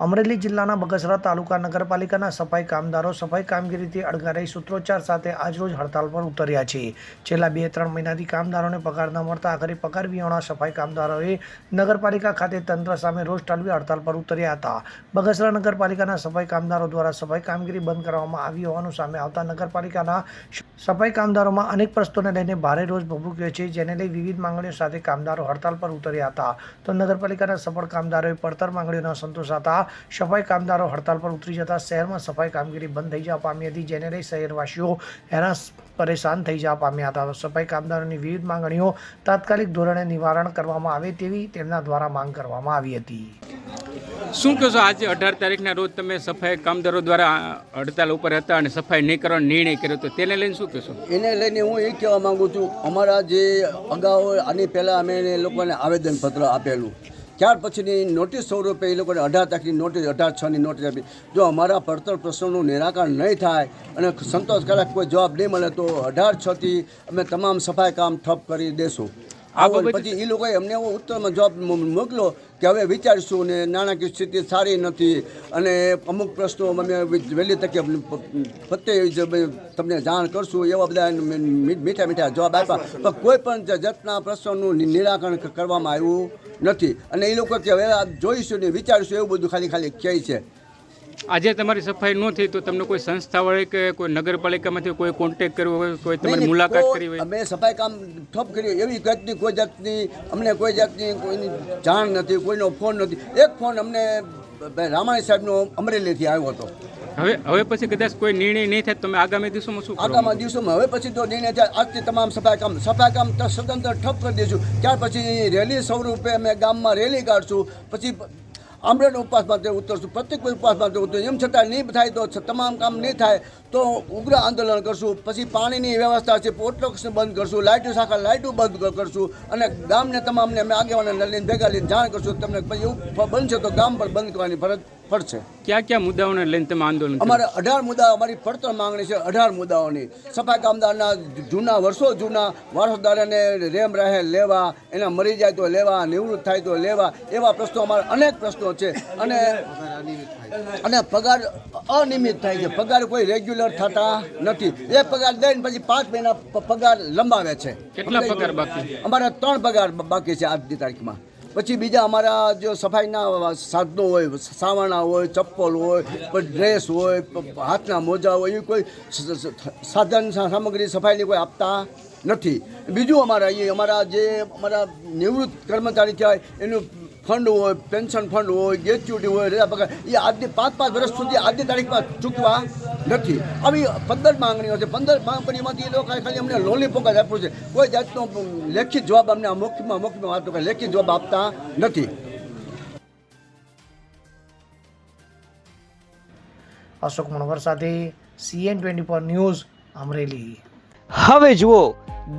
અમરેલી જિલ્લાના બગસરા તાલુકા નગરપાલિકાના સફાઈ કામદારો સફાઈ કામગીરીથી અડગારાઈ સૂત્રોચ્ચાર સાથે આજરોજ હડતાલ પર ઉતર્યા છે. છેલ્લા બે ત્રણ મહિનાથી કામદારોને પગાર ન મળતા આખરે પગાર વિહોણા સફાઈ કામદારોએ નગરપાલિકા ખાતે તંત્ર સામે રોષ ટાલવી હડતાલ પર ઉતર્યા હતા. બગસરા નગરપાલિકાના સફાઈ કામદારો દ્વારા સફાઈ કામગીરી બંધ કરવામાં આવી હોવાનું સામે આવતા નગરપાલિકાના સફાઈ કામદારોમાં અનેક પ્રશ્નોને લઈને ભારે રોષ ભભૂક્યો છે, જેને લઈ વિવિધ માંગણીઓ સાથે કામદારો હડતાલ પર ઉતર્યા હતા. તો નગરપાલિકાના સફળ કામદારોએ પડતર માંગણીઓના સંતોષાતા સફાઈ કામદારો હડતાલ પર ઉતરી જતા શહેરમાં સફાઈ કામગીરી બંધ થઈ જવા પામી હતી જેને લઈ શહેરવાસીઓ હેરાન પરેશાન થઈ જવા પામ્યા હતા. સફાઈ કામદારોની વિવિધ માંગણીઓ તાત્કાલિક ધોરણે નિવારણ કરવામાં આવે તેવી તેમના દ્વારા માંગ કરવામાં આવી હતી. શું કહેશો આજે અઢાર તારીખના રોજ તમે સફાઈ કામદારો દ્વારા હડતાલ ઉપર હતા અને સફાઈ નહીં કરવાનો નિર્ણય કર્યો હતો. તેને લઈને શું કહેશો એને લઈને હું એ કહેવા માંગુ છું અમારા જે અગાઉ આની પહેલાં અમે એ લોકોને આવેદનપત્ર આપેલું. ત્યાર પછીની નોટિસ સ્વરૂપે એ લોકોને અઢાર તારીખની નોટિસ, અઢાર છની નોટિસ આપી. જો અમારા પડતર પ્રશ્નોનું નિરાકરણ નહીં થાય અને સંતોષકારક કોઈ જવાબ નહીં મળે તો અઢાર છથી અમે તમામ સફાઈ કામ ઠપ કરી દેશું. આ પછી એ લોકોએ અમને એવો ઉત્તરમાં જવાબ મોકલો કે હવે વિચારીશું ને નાણાકીય સ્થિતિ સારી નથી. અને અમુક પ્રશ્નો અમે વહેલી તકે ફતે તમને જાણ કરશું એવા બધા મીઠા મીઠા જવાબ આપ્યા. પણ કોઈ પણ જાતના પ્રશ્નોનું નિરાકરણ કરવામાં આવ્યું નથી. અને એ લોકો કે હવે જોઈશું ને વિચારીશું એવું બધું ખાલી ખાલી કહે છે. આજે તમારી સફાઈ ન થઈ તો તમને કોઈ સંસ્થા વડે કે કોઈ નગરપાલિકામાંથી કોઈ કોન્ટેક કર્યો હોય કોઈ તમારી મુલાકાત કરી હોય? અમે સફાઈ કામ ઠપ કર્યું એવી જાતની કોઈ જાતની અમને કોઈ જાતની કોઈની જાણ નથી કોઈનો ફોન નથી. એક ફોન અમને રામાણી સાહેબનો અમરેલીથી આવ્યો હતો. હવે હવે પછી કદાચ કોઈ નિર્ણય નહીં થાય તમે આગામી દિવસોમાં શું આગામી દિવસોમાં હવે પછી તો નિર્ણય થાય આજથી તમામ સફાઈ કામ સફાઈ કામ તો સદંતર ઠપ કરી દઈશું. ત્યાર પછી રેલી સ્વરૂપે અમે ગામમાં રેલી કાઢશું. પછી આમરેડ ઉપવાસ માટે ઉતરશું, પ્રત્યેક ઉપવાસ માટે ઉતરશું, એમ છતાં નહીં થાય તો તમામ કામ નહીં થાય તો ઉગ્ર આંદોલન કરશું, પછી પાણીની વ્યવસ્થા છે પોટલોક્સને બંધ કરશું, લાઇટો શાખા, લાઇટો બંધ કરશું અને ગામને તમામને અમે આગેવાનને લઈને ભેગા લઈને જાણ કરશું, તમને પછી એવું બનશે તો ગામ પણ બંધ કરવાની ફરજ પડશે કયા કયા મુદ્દાઓને લઈને તમે આંદોલન અમારે અઢાર મુદ્દા અમારી પડતર માંગણી છે અઢાર મુદ્દાઓની. સફાઈ કામદારના જૂના વર્ષો જૂના વારસદારોને રેમ રહે લેવા એના મરી જાય તો લેવા નિવૃત્ત થાય તો લેવા એવા પ્રશ્નો અમારા અનેક પ્રશ્નો છે. અને અને પગાર અનિયમિત થાય છે. પગાર કોઈ રેગ્યુલર થતા નથી. એ પગાર દઈને પછી પાંચ મહિના પગાર લંબાવે છે. કેટલા પગાર બાકી અમારા ત્રણ પગાર બાકી છે આજની તારીખમાં. પછી બીજા અમારા જો સફાઈના સાધનો હોય સાવાણા હોય, ચપ્પલ હોય ડ્રેસ હોય હાથના મોજા હોય, એવી કોઈ સાધન સામગ્રી સફાઈની કોઈ આપતા નથી. બીજું અમારા એ અમારા જે અમારા નિવૃત્ત કર્મચારી થયા એનું ફંડ હોય પેન્શન ફંડ હોય ગ્રેચ્યુટી હોય રજા પગાર. એ આજની પાંચ પાંચ વર્ષ સુધી આજની તારીખમાં ચૂકવા નથી. આવી પંદર માંગણીઓ છે. પંદર માંગણીઓમાંથી એ લોકો ખાલી અમને લોલીપોક જ આપ્યું છે. કોઈ જાતનો લેખિત જવાબ અમને મુખ્યમાં મૌખિકમાં આપતો કે લેખિત જવાબ આપતા નથી. અશોક મણવર સાથે CN twenty four news Amreli. હવે જુઓ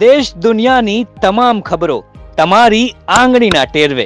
દેશ દુનિયાની તમામ ખબરો તમારી આંગળીના ટેરવે.